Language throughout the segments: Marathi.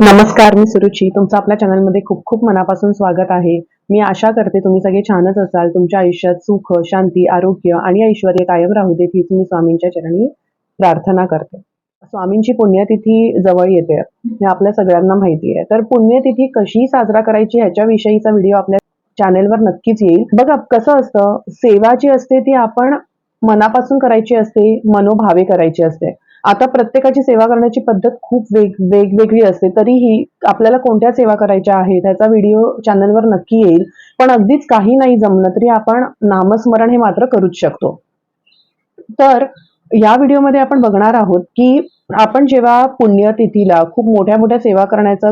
नमस्कार मी सुरुची. तुमचं आपल्या चॅनलमध्ये खूप खूप मनापासून स्वागत आहे. मी आशा करते तुम्ही सगळे छानच असाल. तुमच्या आयुष्यात सुख शांती आरोग्य आणि ऐश्वर कायम राहू देत हीच मी स्वामींच्या चरणी प्रार्थना करते. स्वामींची पुण्यतिथी जवळ येते हे आपल्या सगळ्यांना माहिती आहे. तर पुण्यतिथी कशी साजरा करायची ह्याच्याविषयीचा व्हिडिओ आपल्या चॅनेलवर नक्कीच येईल. बघा कसं असतं? सेवा जी असते ती आपण मनापासून करायची असते मनोभावे करायची असते. आता प्रत्येकाची सेवा करण्याची पद्धत खूप वेग वेगवेगळी असते. तरीही आपल्याला कोणत्या सेवा करायच्या आहेत त्याचा व्हिडिओ चॅनलवर नक्की येईल. पण अगदीच काही नाही जमलं तरी आपण नामस्मरण हे मात्र करूच शकतो. तर या व्हिडिओमध्ये आपण बघणार आहोत की आपण जेव्हा पुण्यतिथीला खूप मोठ्या मोठ्या सेवा करण्याचा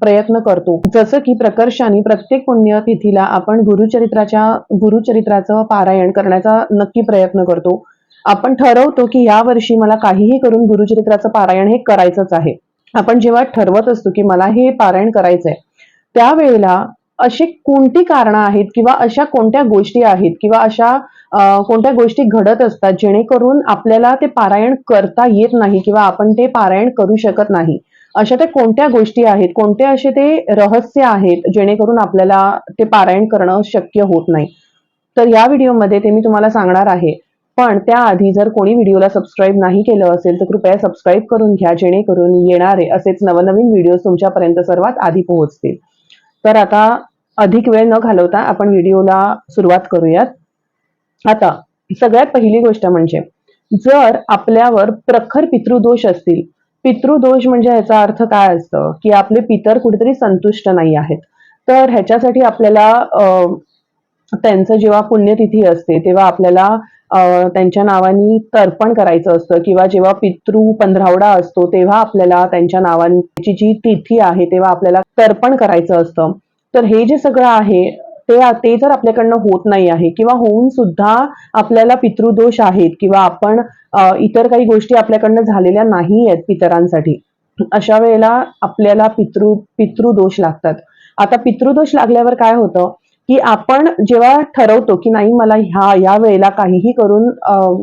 प्रयत्न करतो जसं की प्रकर्षाने प्रत्येक पुण्यतिथीला आपण गुरुचरित्राच्या गुरुचरित्राचं पारायण करण्याचा नक्की प्रयत्न करतो. आपण ठरवतो की या वर्षी मला काहीही करून गुरुचरित्राचं पारायण हे करायचंच आहे. आपण जेव्हा ठरवत असतो की मला हे पारायण करायचंय त्यावेळेला अशी कोणती कारणं आहेत किंवा अशा कोणत्या गोष्टी आहेत किंवा अशा कोणत्या गोष्टी घडत असतात जेणेकरून आपल्याला ते पारायण करता येत नाही किंवा आपण ते पारायण करू शकत नाही? अशा त्या कोणत्या गोष्टी आहेत? कोणते असे ते रहस्य आहेत जेणेकरून आपल्याला ते पारायण करणं शक्य होत नाही? तर या व्हिडिओमध्ये ते मी तुम्हाला सांगणार आहे. पण त्याआधी जर कोणी व्हिडिओला सबस्क्राईब नाही केलं असेल तर कृपया सबस्क्राईब करून घ्या जेणेकरून येणारे असेच नवनवीन व्हिडिओ तुमच्यापर्यंत सर्वात आधी पोहोचतील. तर आता अधिक वेळ न घालवता आपण व्हिडिओला सुरुवात करूयात. आता सगळ्यात पहिली गोष्ट म्हणजे जर आपल्यावर प्रखर पितृदोष असतील पितृदोष म्हणजे याचा अर्थ काय असतं? की आपले पितर कुठेतरी संतुष्ट नाही आहेत. तर ह्याच्यासाठी आपल्याला त्यांचं जेव्हा पुण्यतिथी असते तेव्हा आपल्याला त्यांच्या नावानी तर्पण करायचं असतं किंवा जेव्हा पितृ पंधरावडा असतो तेव्हा आपल्याला त्यांच्या नावांची जी तिथी आहे तेव्हा आपल्याला तर्पण करायचं असतं. तर हे जे सगळं आहे ते ते जर आपल्याकडनं होत नाही आहे किंवा होऊन सुद्धा आपल्याला पितृदोष आहेत किंवा आपण इतर काही गोष्टी आपल्याकडनं झालेल्या नाही आहेत पितरांसाठी अशा वेळेला आपल्याला पितृ पितृदोष लागतात. आता पितृदोष लागल्यावर काय होतं? की आपण जेव्हा ठरवतो की नाही मला ह्या या वेळेला काहीही करून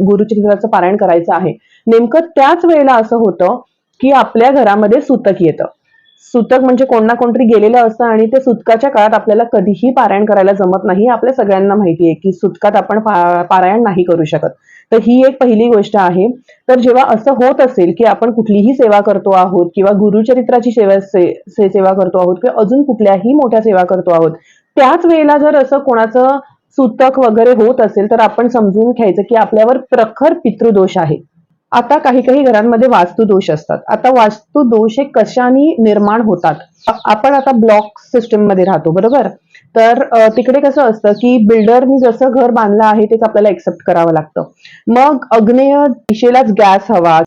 गुरुचरित्राचं पारायण करायचं आहे नेमकं त्याच वेळेला असं होतं की आपल्या घरामध्ये सुतक येतं. सुतक म्हणजे कोण ना कोणतरी गेलेलं असतं आणि ते सुतकाच्या काळात आपल्याला कधीही पारायण करायला जमत नाही. आपल्या सगळ्यांना माहिती आहे की सुतकात आपण पारायण नाही करू शकत. तर ही एक पहिली गोष्ट आहे. तर जेव्हा असं होत असेल की आपण कुठलीही सेवा करतो आहोत किंवा गुरुचरित्राची सेवा से, से- सेवा करतो आहोत किंवा अजून कुठल्याही मोठ्या सेवा करतो आहोत त्याच वेळेला जर असं कोणाचं सुतक वगैरे होत असेल तर आपण समजून घ्यायचं की आपल्यावर प्रखर पितृदोष आहे. आता काही काही घरांमध्ये वास्तुदोष असतात. आता वास्तुदोष हे कशाने निर्माण होतात? आपण आता ब्लॉक सिस्टममध्ये राहतो बरोबर? तर तिकडे कसं असतं की बिल्डरनी जसं घर बांधलं आहे तेच आपल्याला एक्सेप्ट करावं लागतं. मग अग्नेय दिशेलाच गॅस हवा.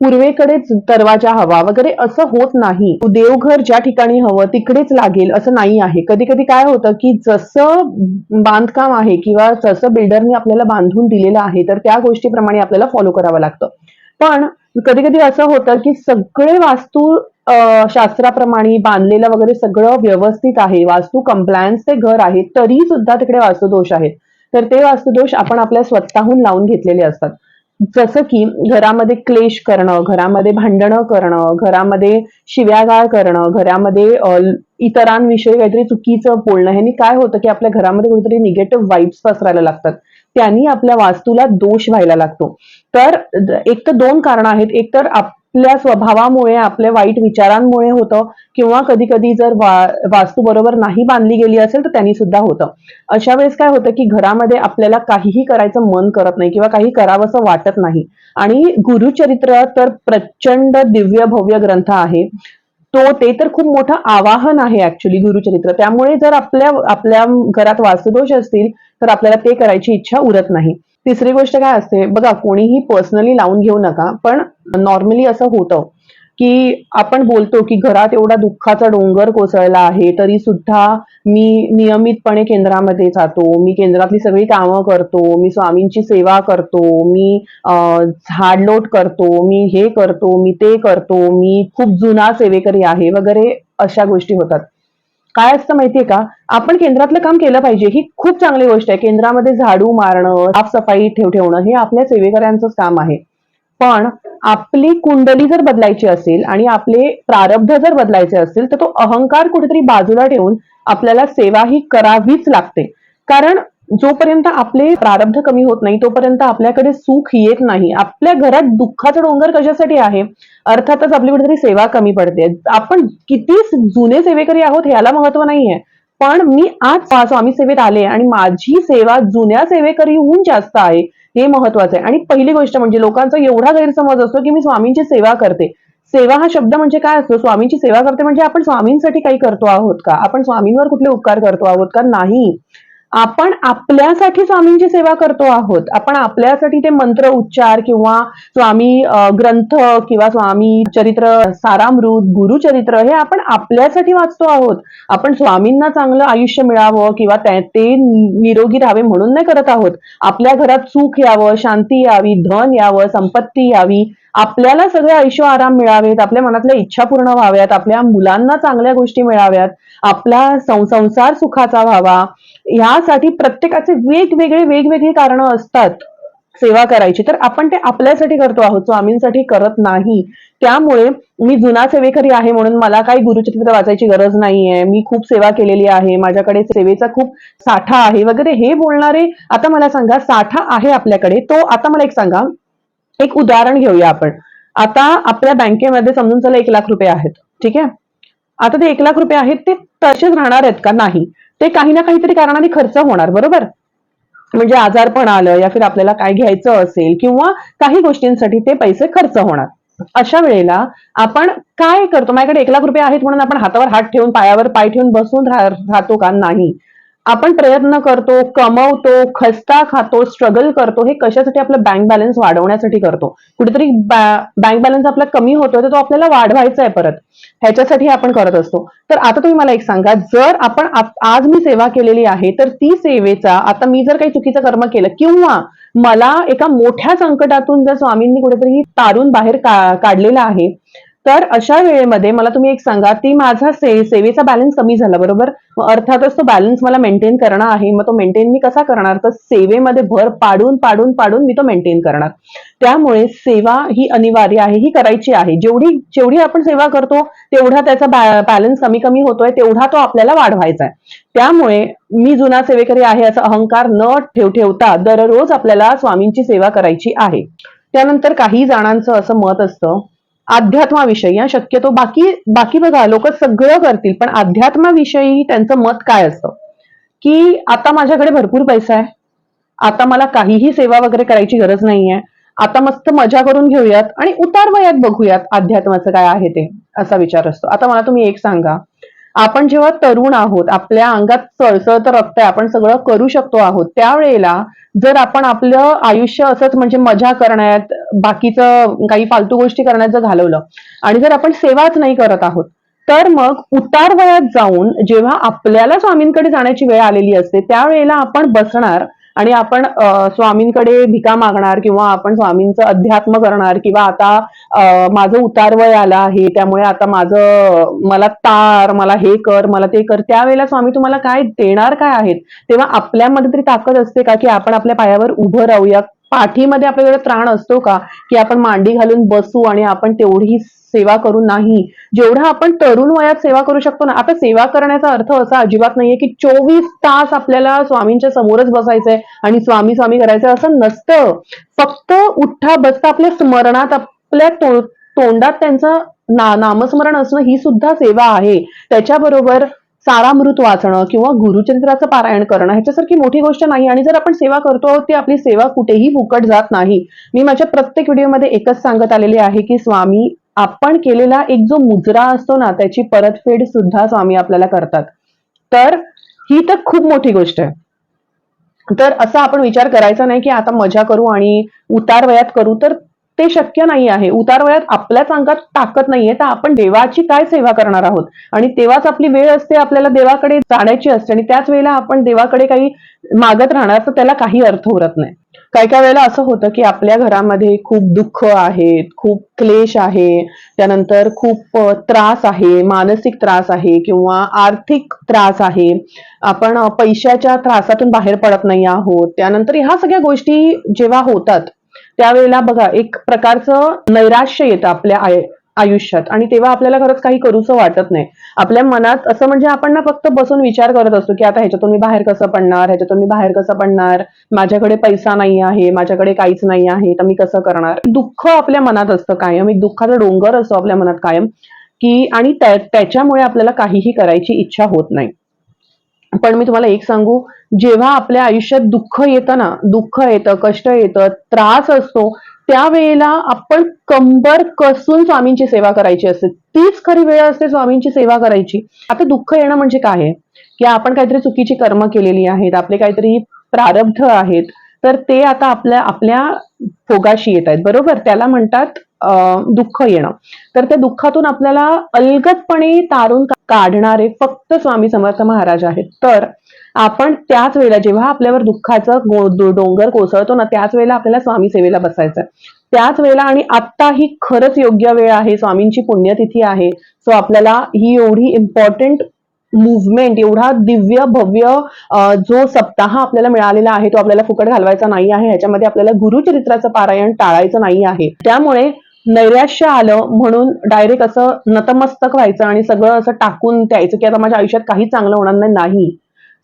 पूर्वेकडेच दरवाजा हवा वगैरे असं होत नाही. देवघर ज्या ठिकाणी हवं तिकडेच लागेल असं नाही आहे. कधी कधी काय होतं की जसं बांधकाम आहे किंवा जसं बिल्डरने आपल्याला बांधून दिलेलं आहे तर त्या गोष्टीप्रमाणे आपल्याला फॉलो करावं लागतं. पण कधी कधी असं होतं की सगळे वास्तू शास्त्राप्रमाणे बांधलेलं वगैरे सगळं व्यवस्थित आहे. वास्तू ते घर आहे तरी सुद्धा तिकडे वास्तुदोष आहेत. तर ते वास्तुदोष आपण आपल्या स्वतःहून लावून घेतलेले असतात. जसं की घरामध्ये क्लेश करणं घरामध्ये भांडणं करणं घरामध्ये शिव्यागाळ करणं घरामध्ये इतरांविषयी काहीतरी चुकीचं बोलणं ह्यांनी काय होतं की आपल्या घरामध्ये कुठेतरी निगेटिव्ह वाईब्स पसरायला लागतात. त्यांनी आपल्या वास्तूला दोष व्हायला लागतो. तर एक तर दोन कारण आहेत. एक तर आपल्या स्वभावामुळे आपल्या वाईट विचारांमुळे होतं किंवा कधी कधी जर वा- वास्तू बरोबर नाही बांधली गेली असेल तर त्यांनी सुद्धा होतं. अशा वेळेस काय होतं की घरामध्ये आपल्याला काहीही करायचं मन करत नाही किंवा काही करावंसं वाटत नाही. आणि गुरुचरित्र तर प्रचंड दिव्य भव्य ग्रंथ आहे. तो ते तर खूप मोठं आवाहन आहे ऍक्च्युली गुरुचरित्र. त्यामुळे जर आपल्या आपल्या घरात वास्तुदोष असतील तर आपल्याला ते करायची इच्छा उरत नाही. तिसरी गोष्ट काय असते? बघा कोणीही पर्सनली लावून घेऊ नका पण नॉर्मली असं होतं. की आपण बोलतो की घरात एवढा दुःखाचा डोंगर कोसळला आहे तरी सुद्धा मी नियमितपणे केंद्रामध्ये जातो मी केंद्रातली सगळी कामं करतो मी स्वामींची सेवा करतो मी झाडलोट करतो मी हे करतो मी ते करतो मी खूप जुना सेवेकरी आहे वगैरे अशा गोष्टी होतात. काय असतं माहितीये का? आपण केंद्रातलं काम केलं पाहिजे ही खूप चांगली गोष्ट आहे. केंद्रामध्ये झाडू मारणं साफसफाई ठेव ठेवणं हे आपल्या सेवेकऱ्यांचंच काम आहे. पण आपली कुंडली जर बदलायची असेल आणि आपले प्रारब्ध जर बदलायचे असेल तर तो अहंकार कुठेतरी बाजूला ठेवून आपल्याला सेवा ही करावीच लागते. कारण जोपर्यंत आपले प्रारब्ध कमी होत नाही तोपर्यंत आपल्याकडे सुख येत नाही. आपल्या घरात दुःखाचा डोंगर कशासाठी आहे? अर्थातच आपली कुठेतरी सेवा कमी पडते. आपण किती जुने सेवेकरी आहोत ह्याला महत्त्व नाहीये. पण मी आज स्वामी सेवेत आले आणि माझी सेवा जुन्या सेवेकरीहून जास्त आहे. हे महत्वाचं आहे. आणि पहिली गोष्ट म्हणजे लोकांचा एवढा गैरसमज असतो की मी स्वामींची सेवा करते. सेवा हा शब्द म्हणजे काय असतो? स्वामींची सेवा करते म्हणजे आपण स्वामींसाठी काही करतो आहोत का? आपण स्वामींवर कुठले उपकार करतो आहोत का? नाही. आपण आपल्यासाठी स्वामींची सेवा करतो आहोत. आपण आपल्यासाठी ते मंत्र उच्चार किंवा स्वामी ग्रंथ किंवा स्वामी चरित्र सारामृत गुरुचरित्र हे आपण आपल्यासाठी वाचतो आहोत. आपण स्वामींना चांगलं आयुष्य मिळावं किंवा ते निरोगी राहावे म्हणून नाही करत आहोत. आपल्या घरात सुख यावं शांती यावी धन यावं संपत्ती यावी आपल्याला सगळे ऐशो आराम मिळावेत आपल्या मनातल्या इच्छा पूर्ण व्हाव्यात आपल्या मुलांना चांगल्या गोष्टी मिळाव्यात आपला संसार सुखाचा व्हावा ह्यासाठी प्रत्येकाचे वेगवेगळे वेगवेगळी कारणं असतात सेवा करायची. तर आपण ते आपल्यासाठी करतो आहोत स्वामींसाठी करत नाही. त्यामुळे मी जुना सेवेकरी आहे म्हणून मला काही गुरुचरित्र वाचायची गरज नाहीये. मी खूप सेवा केलेली आहे माझ्याकडे सेवेचा खूप साठा आहे वगैरे हे बोलणारे आता मला सांगा साठा आहे आपल्याकडे तो आता मला एक सांगा. एक उदाहरण घेऊया आपण. आता आपल्या बँकेमध्ये समजून चला एक लाख रुपये आहेत. ठीक आहे? आता ते एक लाख रुपये आहेत ते तसेच राहणार आहेत का? नाही. ते काही ना काहीतरी कारणाने खर्च होणार बरोबर? म्हणजे आजारपण आलं या फिर आपल्याला काय घ्यायचं असेल किंवा काही गोष्टींसाठी ते पैसे खर्च होणार. अशा वेळेला आपण काय करतो? माझ्याकडे एक लाख रुपये आहेत म्हणून आपण हातावर हात ठेवून पायावर पाय ठेवून बसून राह- राहतो का? नाही. आपण प्रयत्न करतो कमवतो खस्ता खातो स्ट्रगल करतो हे कशासाठी आपलं बँक बॅलन्स वाढवण्यासाठी करतो? कुठेतरी बँक बॅलन्स आपला कमी होतोय तर तो आपल्याला वाढवायचा आहे परत. ह्याच्यासाठी आपण करत असतो. तर आता तुम्ही मला एक सांगा जर आपण आज मी सेवा केलेली आहे तर ती सेवेचा आता मी जर काही चुकीचं कर्म केलं किंवा मला एका मोठ्या संकटातून जर स्वामींनी कुठेतरी तारून बाहेर का- काढलेलं आहे तर अशा वेळेमध्ये मला तुम्ही एक सांगा ती माझा से सेवेचा बॅलन्स कमी झाला बरोबर? मग अर्थातच तो बॅलन्स मला मेंटेन करणं आहे. मग तो मेंटेन मी कसा करणार? तर सेवेमध्ये भर पाडून पाडून पाडून मी तो मेंटेन करणार. त्यामुळे सेवा ही अनिवार्य आहे ही करायची आहे. जेवढी जेवढी आपण सेवा करतो तेवढा त्याचा बॅलन्स कमी कमी होतोय तेवढा तो आपल्याला वाढवायचा आहे. त्यामुळे मी जुना सेवेकरी आहे असा अहंकार न ठेव ठेवता दररोज आपल्याला स्वामींची सेवा करायची आहे. त्यानंतर काही जणांचं असं मत असतं अध्यात्माविषयी शक्यतो बाकी बाकी बघा लोक सगळं करतील पण अध्यात्माविषयी त्यांचं मत काय असतं? की आता माझ्याकडे भरपूर पैसा आहे. आता मला काहीही सेवा वगैरे करायची गरज नाहीये. आता मस्त मजा करून घेऊयात आणि उतार वयात बघूयात अध्यात्माचं काय आहे ते असा विचार असतो. आता मला तुम्ही एक सांगा. आपण जेव्हा तरुण आहोत आपल्या अंगात सळसळतं रक्त आहे आपण सगळं करू शकतो आहोत त्यावेळेला जर आपण आपलं आयुष्य असंच म्हणजे मजा करण्यात बाकीचं काही फालतू गोष्टी करण्यात जर घालवलं आणि जर आपण सेवाच नाही करत आहोत तर मग उतार वयात जाऊन जेव्हा आपल्याला स्वामींकडे जाण्याची वेळ आलेली असते त्यावेळेला आपण बसणार आणि आपण स्वामींकडे भिका मागणार किंवा आपण स्वामींचं अध्यात्म करणार किंवा आता माझं उतारवय आला आलं आहे त्यामुळे आता माझं मला तार मला हे कर मला ते कर त्यावेळेला स्वामी तुम्हाला काय देणार काय आहेत? तेव्हा आपल्यामध्ये तरी ताकद असते का की आपण आपल्या पायावर उभं राहूया? पाठीमध्ये आपल्याकडे त्राण असतो का? की आपण मांडी घालून बसू आणि आपण तेवढी सेवा करू नाही. जेवढा आपण तरुण वयात सेवा करू शकतो ना आता सेवा करण्याचा अर्थ असा अजिबात नाहीये की चोवीस तास आपल्याला स्वामींच्या समोरच बसायचंय आणि स्वामी स्वामी करायचंय असं नसतं. फक्त उठा बसता आपल्या स्मरणात आपल्या तो- तोंडात त्यांचं ना नामस्मरण असणं ही सुद्धा सेवा आहे. त्याच्याबरोबर सारामृत वाचणं किंवा गुरुचरित्राचं पारायण करणं ह्याच्यासारखी मोठी गोष्ट नाही. आणि जर आपण सेवा करतो आहोत ती आपली सेवा कुठेही फुकट जात नाही. मी माझ्या प्रत्येक व्हिडिओमध्ये एकच सांगत आलेली आहे की स्वामी आपण केलेला एक जो मुजरा असतो ना त्याची परतफेड सुद्धा स्वामी आपल्याला करतात. तर ही तर खूप मोठी गोष्ट आहे. तर असा आपण विचार करायचा नाही की आता मजा करू आणि उतार वयात करू तर ते शक्य नाही आहे. उतार वयात आपल्याच अंगात ताकद नाहीये. तर आपण देवाची काय सेवा करणार आहोत? आणि तेव्हाच आपली वेळ असते आपल्याला देवाकडे जाण्याची असते. आणि त्याच वेळेला आपण देवाकडे काही मागत राहणार तर त्याला काही अर्थ उरत नाही. काही काही वेळेला असं होतं की आपल्या घरामध्ये खूप दुःख आहेत खूप क्लेश आहे. त्यानंतर खूप त्रास आहे मानसिक त्रास आहे किंवा आर्थिक त्रास आहे. आपण पैशाच्या त्रासातून बाहेर पडत नाही आहोत. त्यानंतर ह्या सगळ्या गोष्टी जेव्हा होतात त्यावेळेला बघा एक प्रकारचं नैराश्य येतं आपल्या आय- आयुष्यात. आणि तेव्हा आपल्याला खरंच काही करूचं वाटत नाही. आपल्या मनात असं म्हणजे आपण ना फक्त बसून विचार करत असतो की आता ह्याच्यातून मी बाहेर कसं पडणार ह्याच्यातून मी बाहेर कसं पडणार माझ्याकडे पैसा नाही आहे माझ्याकडे काहीच नाही आहे तर मी कसं करणार? दुःख आपल्या मनात असतं कायम एक दुःखाचा डोंगर असतो आपल्या मनात कायम की आणि त्याच्यामुळे आपल्याला काहीही करायची इच्छा होत नाही. पण मी तुम्हाला एक सांगू जेव्हा आपल्या आयुष्यात दुःख येतं ना दुःख येतं कष्ट येतं त्रास असतो त्यावेळेला आपण कंबर कसून स्वामींची सेवा करायची असते. तीच खरी वेळ असते स्वामींची सेवा करायची. आता दुःख येणं म्हणजे काय आहे? की आपण काहीतरी चुकीची कर्म केलेली आहेत आपले काहीतरी प्रारब्ध आहेत तर ते आता आपल्या आपल्या भोगाशी येत आहेत बरोबर? त्याला म्हणतात दुःख येणं. तर त्या दुःखातून आपल्याला अलगदपणे तारून काढणारे फक्त स्वामी समर्थ महाराज आहेत. तर आपण त्याच वेळेला जेव्हा आपल्यावर दुःखाचं डोंगर कोसळतो ना त्याच वेळेला आपल्याला स्वामी सेवेला बसायचं त्याच वेळेला आणि आत्ता ही खरंच योग्य वेळ आहे स्वामींची पुण्यतिथी आहे. सो आपल्याला ही एवढी इम्पॉर्टंट मुवमेंट एवढा दिव्य भव्य जो सप्ताह आपल्याला मिळालेला आहे तो आपल्याला फुकट घालवायचा नाही आहे. ह्याच्यामध्ये आपल्याला गुरुचरित्राचं पारायण टाळायचं नाही आहे. त्यामुळे नैराश्य आलं म्हणून डायरेक्ट असं नतमस्तक व्हायचं आणि सगळं असं टाकून द्यायचं की आता माझ्या आयुष्यात काही चांगलं होणार नाही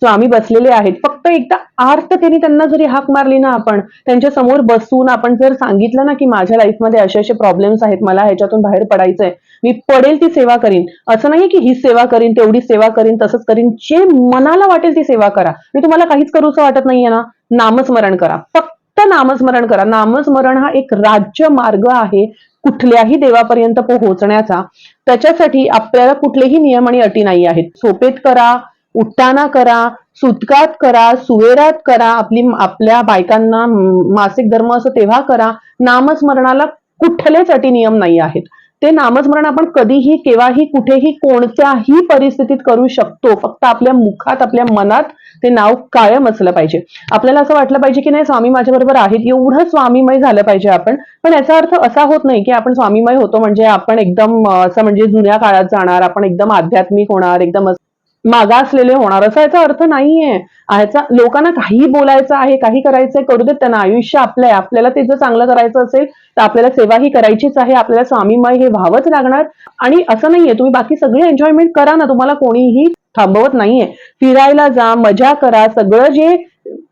सो आम्ही बसलेले आहेत. फक्त एकदा आर्ततेने त्यांना जरी हाक मारली ना आपण त्यांच्यासमोर बसून आपण जर सांगितलं ना की माझ्या लाईफमध्ये असे असे प्रॉब्लेम्स आहेत मला ह्याच्यातून बाहेर पडायचंय मी पडेल ती सेवा करीन. असं नाही की ही सेवा करीन तेवढी सेवा करीन तसंच करीन. जे मनाला वाटेल ती सेवा करा. मी तुम्हाला काहीच करूचं वाटत नाहीये ना? नामस्मरण करा. फक्त नामस्मरण करा. नामस्मरण हा एक राज्य मार्ग आहे. कुठल्याही देवापर्यंत पोहोचण्याचा त्याच्यासाठी आपल्याला कुठलेही नियम आणि अटी नाही आहेत. सोपेत करा उठताना करा सुतकात करा सुवेरात करा आपली आपल्या बायकांना मासिक धर्म असं तेव्हा करा. नामस्मरणाला कुठलेच अटी नियम नाही आहेत. ते नामस्मरण आपण कधीही केव्हाही कुठेही कोणत्याही परिस्थितीत करू शकतो. फक्त आपल्या मुखात आपल्या मनात ते नाव कायम असलं पाहिजे. आपल्याला असं वाटलं पाहिजे की नाही स्वामी माझ्याबरोबर आहेत. एवढं स्वामीमय झालं पाहिजे आपण. पण याचा अर्थ असा होत नाही की आपण स्वामीमय होतो म्हणजे आपण एकदम असं म्हणजे जुन्या काळात जाणार आपण एकदम आध्यात्मिक होणार एकदम असं मागासलेले होणार असा याचा अर्थ नाहीये. ह्याचा लोकांना काही बोलायचं आहे काही करायचंय करू देत त्यांना. आयुष्य आपलं आहे आपल्याला ते जर चांगलं करायचं असेल तर आपल्याला सेवा ही करायचीच आहे. आपल्याला स्वामीमय हे व्हावंच लागणार. आणि असं नाहीये. तुम्ही बाकी सगळे एन्जॉयमेंट करा ना. तुम्हाला कोणीही थांबवत नाहीये. फिरायला जा मजा करा. सगळं जे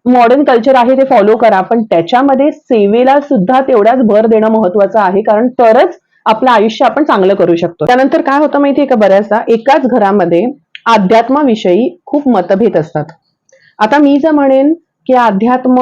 मॉडर्न कल्चर आहे ते फॉलो करा. पण त्याच्यामध्ये सेवेला सुद्धा तेवढाच भर देणं महत्वाचं आहे. कारण तरच आपलं आयुष्य आपण चांगलं करू शकतो. त्यानंतर काय होतं माहितीये का बऱ्याचदा? एकाच घरामध्ये अध्यात्माविषयी खूप मतभेद असतात. आता मी जर म्हणेन की अध्यात्म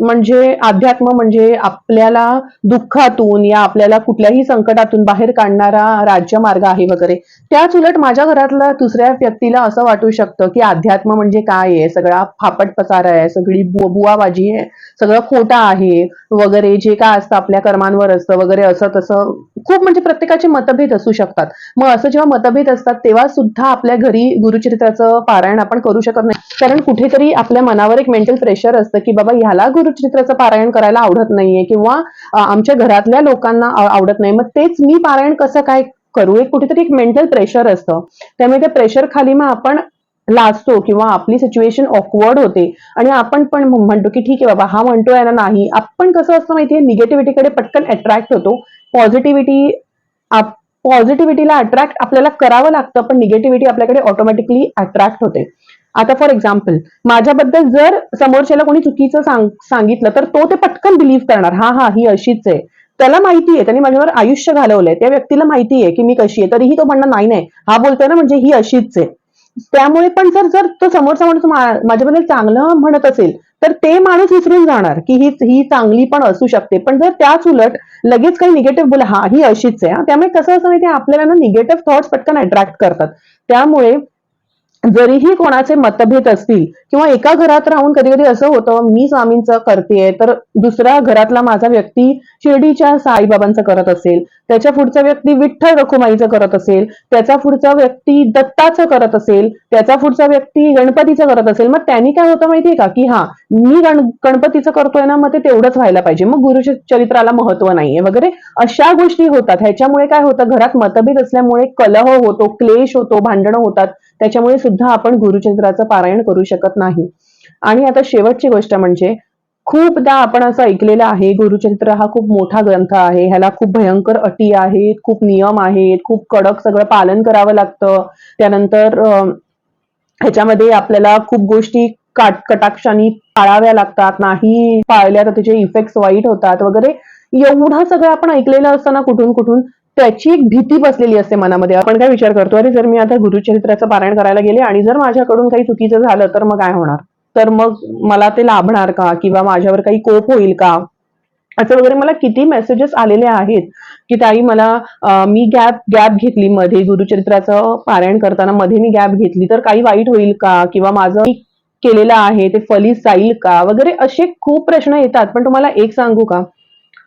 म्हणजे अध्यात्म म्हणजे आपल्याला दुःखातून या आपल्याला कुठल्याही संकटातून बाहेर काढणारा राज्यमार्ग आहे वगैरे. त्याच उलट माझ्या घरातल्या दुसऱ्या व्यक्तीला असं वाटू शकतं की अध्यात्म म्हणजे काय आहे? सगळा फापट पसारा आहे सगळी बु- बुवाबाजी आहे सगळं खोटा आहे वगैरे जे काय असतं आपल्या कर्मांवर असतं वगैरे असं तसं खूप म्हणजे प्रत्येकाचे मतभेद असू शकतात. मग असं जेव्हा मतभेद असतात तेव्हा सुद्धा आपल्या घरी गुरुचरित्राचं पारायण आपण करू शकत नाही. कारण कुठेतरी आपल्या मनावर एक मेंटल प्रेशर असतं की बाबा ह्याला गुरुचरित्राचं पारायण करायला आवडत नाहीये किंवा आमच्या घरातल्या लोकांना आवडत नाही. मग तेच मी पारायण कसं काय करू? एक कुठेतरी एक मेंटल प्रेशर असतं. त्यामुळे त्या प्रेशर खाली मग आपण लाजतो किंवा आपली सिच्युएशन ऑकवर्ड होते. आणि आपण पण म्हणतो की ठीक आहे बाबा हा म्हणतोय ना नाही. आपण कसं असतं माहितीये? निगेटिव्हिटीकडे पटकन अट्रॅक्ट होतो. पॉझिटिव्हिटी पॉझिटिव्हिटीला अट्रॅक्ट आपल्याला करावं लागतं पण निगेटिव्हिटी आपल्याकडे ऑटोमॅटिकली अट्रॅक्ट होते. आता फॉर एक्झाम्पल माझ्याबद्दल जर समोरच्याला कोणी चुकीचं सांग सांगितलं तर तो ते पटकन बिलीव्ह करणार. हा हा ही अशीच आहे. त्याला माहिती आहे त्याने माझ्यावर आयुष्य घालवलंय. त्या व्यक्तीला माहिती आहे की मी कशी आहे. तरीही तो म्हणणार नाही नाही हा बोलतोय ना म्हणजे ही अशीच आहे. त्यामुळे पण जर जर तो समोरचा माणूस माझ्याबद्दल चांगलं म्हणत असेल तर ते माणूस विसरून जाणार की ही ही चांगली पण असू शकते. पण जर त्याच उलट लगेच काही निगेटिव्ह बोला हा ही अशीच आहे. हा. त्यामुळे कसं असं माहिती आपल्याला ना निगेटिव्ह थॉट्स पटकन अट्रॅक्ट करतात. त्यामुळे जरीही कोणाचे मतभेद असतील किंवा एका घरात राहून कधी कधी असं होतं मी स्वामींचं करतेय तर दुसऱ्या घरातला माझा व्यक्ती शिर्डीच्या साईबाबांचं करत असेल त्याच्या पुढचा व्यक्ती विठ्ठल रखुमाईचं करत असेल त्याचा पुढचा व्यक्ती दत्ताचं करत असेल त्याचा पुढचा व्यक्ती गणपतीचं करत असेल मग त्यांनी काय होतं माहितीये का? की हा मी गण गणपतीचं करतोय ना मग ते तेवढंच व्हायला पाहिजे. मग गुरु चरित्राला महत्त्व नाहीये वगैरे. अशा गोष्टी होतात. ह्याच्यामुळे काय होतं? घरात मतभेद असल्यामुळे कलह होतो क्लेश होतो भांडणं होतात. त्याच्यामुळे सुद्धा आपण गुरुचरित्राचं पारायण करू शकत नाही. आणि आता शेवटची गोष्ट म्हणजे खूपदा आपण असं ऐकलेलं आहे गुरुचरित्र हा खूप मोठा ग्रंथ आहे ह्याला खूप भयंकर अटी आहेत खूप नियम आहेत खूप कडक सगळं पालन करावं लागतं. त्यानंतर ह्याच्यामध्ये आपल्याला खूप गोष्टी काट कटाक्षाने पाळाव्या लागतात. नाही पाळल्या तर त्याचे इफेक्ट वाईट होतात वगैरे. एवढं सगळं आपण ऐकलेलं असताना कुठून कुठून त्याची एक भीती बसलेली असते मनामध्ये. आपण काय विचार करतो अरे जर मी आता गुरुचरित्राचं पारायण करायला गेले आणि जर माझ्याकडून काही चुकीचं झालं तर मग काय होणार? तर मग मला ते लाभणार का? किंवा माझ्यावर काही कोप होईल का? असं वगैरे मला किती मेसेजेस आलेले आहेत की ताई मला मी गॅप गॅप घेतली मध्ये गुरुचरित्राचं पारायण करताना मध्ये मी गॅप घेतली तर काही वाईट होईल का? किंवा माझं केलेलं आहे ते फलित जाईल का? वगैरे असे खूप प्रश्न येतात. पण तुम्हाला एक सांगू का?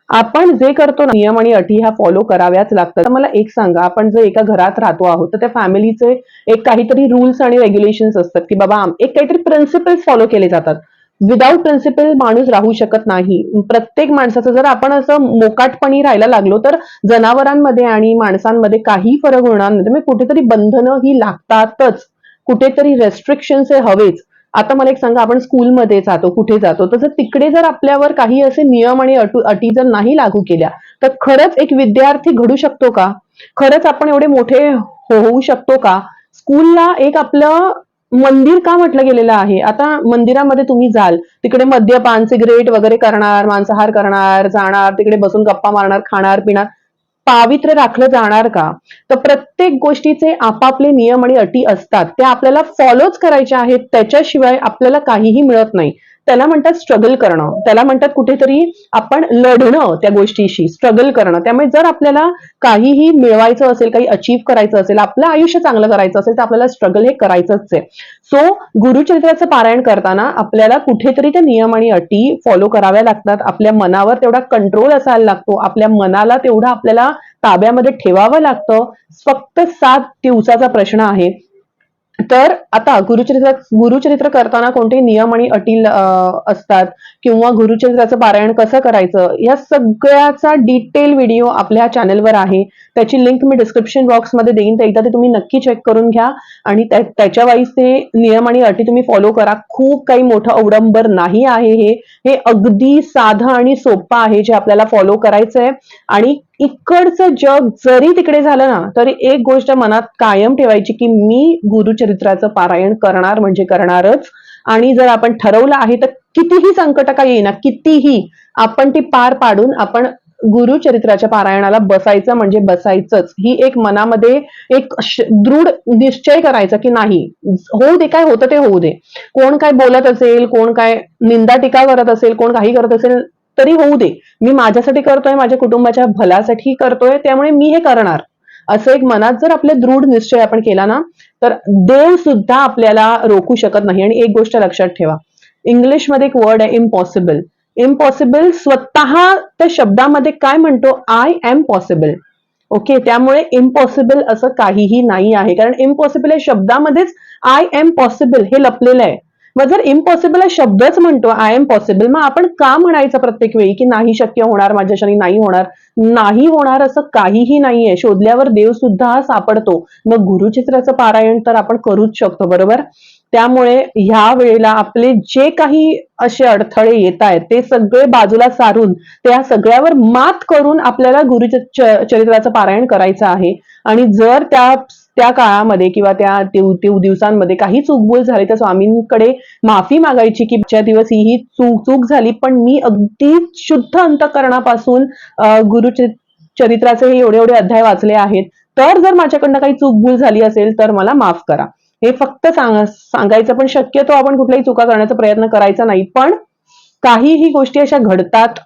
आपण जे करतो ना, नियम आणि अटी ह्या फॉलो कराव्याच लागतात. तर मला एक सांगा आपण जर एका घरात राहतो आहोत तर त्या फॅमिलीचे एक काहीतरी रुल्स आणि रेग्युलेशन्स असतात की बाबा एक काहीतरी प्रिन्सिपल्स फॉलो केले जातात. विदाऊट प्रिन्सिपल माणूस राहू शकत नाही. प्रत्येक माणसाचं जर आपण असं मोकाटपणी राहायला लागलो तर जनावरांमध्ये आणि माणसांमध्ये काही फरक होणार नाही. त्यामुळे कुठेतरी बंधनं ही लागतातच. कुठेतरी रेस्ट्रिक्शन्स हे हवेच. आता मला एक सांगा आपण स्कूलमध्ये जातो कुठे जातो तर तिकडे जर आपल्यावर काही असे नियम आणि अटी जर नाही लागू केल्या तर खरंच एक विद्यार्थी घडू शकतो का? खरंच आपण एवढे मोठे हो, होऊ शकतो का? स्कूलला एक आपलं मंदिर का म्हटलं गेलेलं आहे? आता मंदिरामध्ये तुम्ही जाल तिकडे मद्यपान सिगरेट वगैरे करणार मांसाहार करणार जाणार तिकडे बसून गप्पा मारणार खाणार पिणार. पावित्र्य राखलं जाणार का? तर प्रत्येक गोष्टीचे आपापले नियम आणि अटी असतात. त्या आपल्याला फॉलोच करायच्या आहेत. त्याच्याशिवाय आपल्याला काहीही मिळत नाही. त्याला म्हणतात स्ट्रगल करणं. त्याला म्हणतात कुठेतरी आपण लढणं त्या गोष्टीशी स्ट्रगल करणं. त्यामुळे जर आपल्याला काहीही मिळवायचं असेल काही अचीव करायचं असेल आपलं आयुष्य चांगलं करायचं असेल तर आपल्याला स्ट्रगल हे करायचंच आहे. सो गुरुचरित्राचं पारायण करताना आपल्याला कुठेतरी त्या नियम आणि अटी फॉलो कराव्या लागतात. आपल्या मनावर तेवढा कंट्रोल असायला लागतो. आपल्या मनाला तेवढा आपल्याला ताब्यामध्ये ठेवावं लागतं. फक्त सात दिवसाचा प्रश्न आहे. तर आता गुरुचरित्र गुरुचरित्र करताना कोणते नियम आणि अटी असतात? किंवा गुरुचरित्राचं पारायण कसं करायचं? या सगळ्याचा डिटेल व्हिडिओ आपल्या चॅनलवर आहे. त्याची लिंक मी डिस्क्रिप्शन बॉक्समध्ये देईन. तर एकदा ते तुम्ही नक्की चेक करून घ्या. आणि त्या- त्याच्या वाईज ते नियम आणि अटी तुम्ही फॉलो करा. खूप काही मोठं अवडंबर नाही आहे हे. हे अगदी साधं आणि सोपं आहे जे आपल्याला फॉलो करायचं आहे आणि इकडचं जग जरी तिकडे झालं ना तरी एक गोष्ट मनात कायम ठेवायची की मी गुरुचरित्राचं पारायण करणार म्हणजे करणारच. आणि जर आपण ठरवलं आहे तर कितीही संकट का येईना कितीही आपण ती पार पाडून आपण गुरुचरित्राच्या पारायणाला बसायचं म्हणजे बसायचंच. ही एक मनामध्ये एक दृढ निश्चय करायचा की नाही होऊ दे काय होतं ते होऊ दे. कोण काय बोलत असेल कोण काय निंदा टीका करत असेल कोण काही करत असेल तरी होऊ दे. मी माझ्यासाठी करतोय माझ्या कुटुंबाच्या भल्यासाठी करतोय त्यामुळे मी हे करणार. असं एक मनात जर आपले दृढ निश्चय आपण केला ना तर देव सुद्धा आपल्याला रोखू शकत नाही. आणि एक गोष्ट लक्षात ठेवा. इंग्लिशमध्ये एक वर्ड आहे इम्पॉसिबल इम्पॉसिबल स्वतः त्या शब्दामध्ये काय म्हणतो? आय एम पॉसिबल ओके त्यामुळे इम्पॉसिबल असं काहीही नाही आहे. कारण इम्पॉसिबल या शब्दामध्येच आय एम पॉसिबल हे लपलेलं आहे. मग जर इम्पॉसिबल हा शब्दच म्हणतो आय एम पॉसिबल मग आपण का म्हणायचं प्रत्येक वेळी की नाही शक्य होणार माझ्याशाने नाही होणार? नाही होणार असं काहीही नाहीये. शोधल्यावर देव सुद्धा सापडतो. मग गुरुचित्राचं पारायण तर आपण करूच शकतो बरोबर? त्यामुळे ह्या वेळेला आपले जे काही असे अडथळे येत आहेत ते सगळे बाजूला सारून त्या सगळ्यावर मात करून आपल्याला गुरुचरित्राचं पारायण करायचं आहे. आणि जर त्या त्या काळामध्ये किंवा त्या दिवसांमध्ये काही चूकभूल झाली तर स्वामींकडे माफी मागायची की ज्या दिवस ही ही चूक चूक झाली. पण मी अगदी शुद्ध अंतकरणापासून गुरु चरित्राचे हे एवढे एवढे अध्याय वाचले आहेत. तर जर माझ्याकडनं काही चूकभूल झाली असेल तर मला माफ करा. हे फक्त सांग सांगायचं पण शक्यतो आपण कुठल्याही चुका करण्याचा प्रयत्न करायचा नाही. पण काहीही गोष्टी अशा घडतात.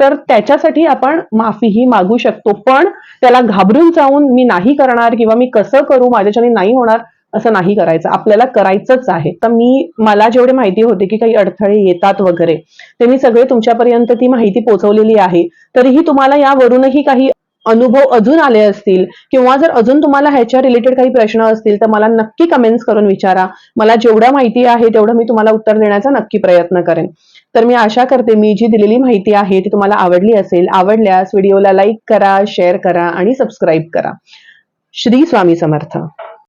तर त्याच्यासाठी आपण माफीही मागू शकतो. पण त्याला घाबरून जाऊन मी नाही करणार किंवा मी कसं करू माझ्याच्याने नाही होणार असं नाही करायचं. आपल्याला करायचंच आहे. तर मी मला जेवढे माहिती होते की काही अडथळे येतात वगैरे ते मी सगळे तुमच्यापर्यंत ती माहिती पोहोचवलेली आहे. तरीही तुम्हाला यावरूनही काही अनुभव अजून आले असतील किंवा जर अजून तुम्हाला ह्याच्या रिलेटेड काही प्रश्न असतील तर मला नक्की कमेंट्स करून विचारा. मला जेवढं माहिती आहे तेवढं मी तुम्हाला उत्तर देण्याचा नक्की प्रयत्न करेन. तर मी आशा करते मी जी दिलेली माहिती आहे ती तुम्हाला आवडली असेल आवडल्यास व्हिडिओला लाईक करा शेअर करा आणि सबस्क्राईब करा. श्री स्वामी समर्थ.